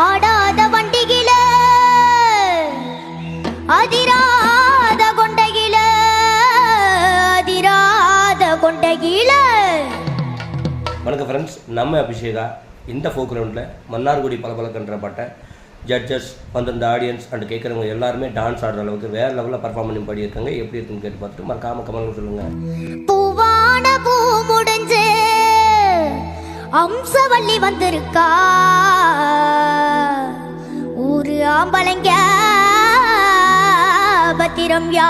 ஆடாத வண்டிகில அதிராத கொண்டகில அதிராத கொண்டகில. வணக்கம் ஃப்ரெண்ட்ஸ் நம்ம அபிஷேகா இந்த ஃபோக் ரவுண்டில் மன்னார்குடி பளபளக்கன்ற பட்ட ஜட்ஜஸ் வந்திருந்த ஆடியன்ஸ் அண்ட் கேட்குறவங்க எல்லாருமே டான்ஸ் ஆடுற அளவுக்கு வேறு லெவலில் பர்ஃபார்ம் பண்ணி பாடியிருக்காங்க. எப்படி இருக்குன்னு கேட்டு பார்த்துட்டு மறக்காம கமெண்ட் சொல்லுங்கள் பூவான பூ முடிஞ்சு அம்சவள்ளி வந்திருக்கா. பாத்திரம் யா?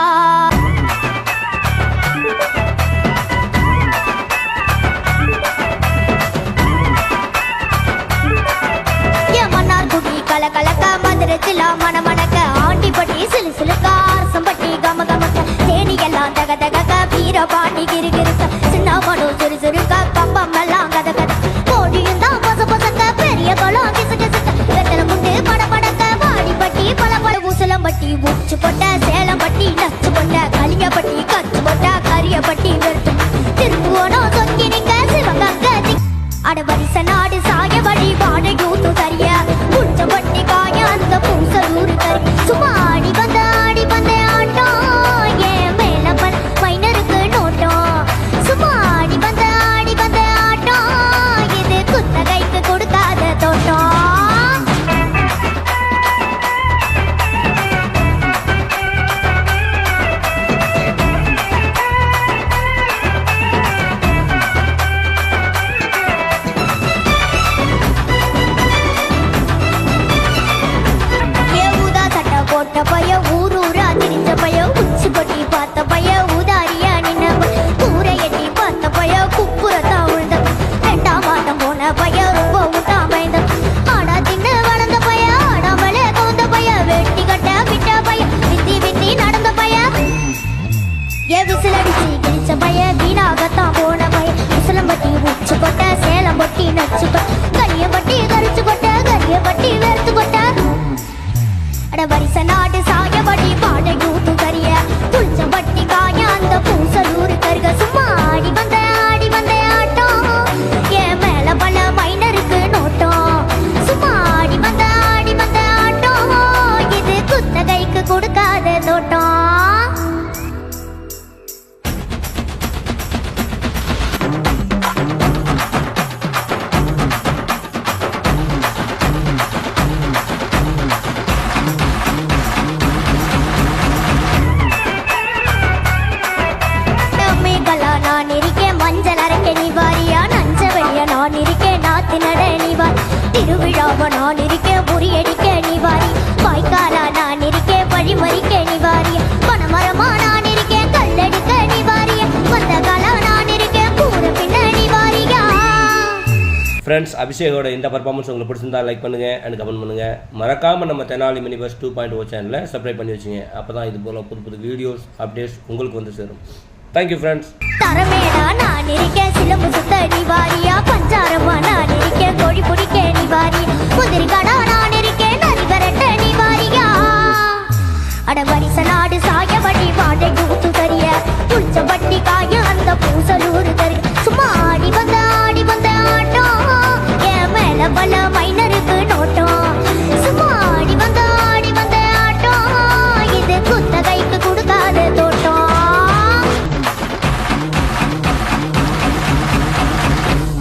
மன்னார் குடி கல கலக்க மதுரச்சிலா மணமணக்க ஆண்டிப்பட்டி சிலு சிலுக்கா அரசம்பட்டி கம கமக்க தேனி எல்லாம் தக தகக்க வீரபாண்டி கிரு கிருக்க சின்ன மனு சுறுசுறுக்க சுருக்க கரியப்பட்டி திருவிழாவ நான் இருக்கேன் முறியடிக்க நீ வாரி. வாய்க்காலா நான் இருக்கேன் வழிமறிக்க நீ வாரிய பணமரமா நான் இருக்கேன் கல்லடிக்க நீ வாரிய வந்த காலா நான் இருக்கேன் கூற பின்ன நீ வாரியா? ஃப்ரெண்ட்ஸ் அபிஷேகோட இந்த பர்ஃபார்மன்ஸ் உங்களுக்கு பிடிச்சிருந்தா லைக் பண்ணுங்கள் அண்ட் கமெண்ட் பண்ணுங்கள் மறக்காமல் நம்ம Tenali minibus two point O சேனலில் சப்ஸ்கிரைப் பண்ணி வச்சுங்க. அப்போ தான் இது போல் புது புது வீடியோஸ் அப்டேட்ஸ் உங்களுக்கு வந்து சேரும். தேங்க்யூ ஃப்ரெண்ட்ஸ் தரமேடா நான் இருக்கேன் சிலம்பு சுத்த நீ வாரியா? பஞ்சாரமா நாடு சாயபடி வாடை கூத்து கரிய புளிச்ச வட்டி காய அந்த பூசலூர் கரு சும்மா ஆடி வந்த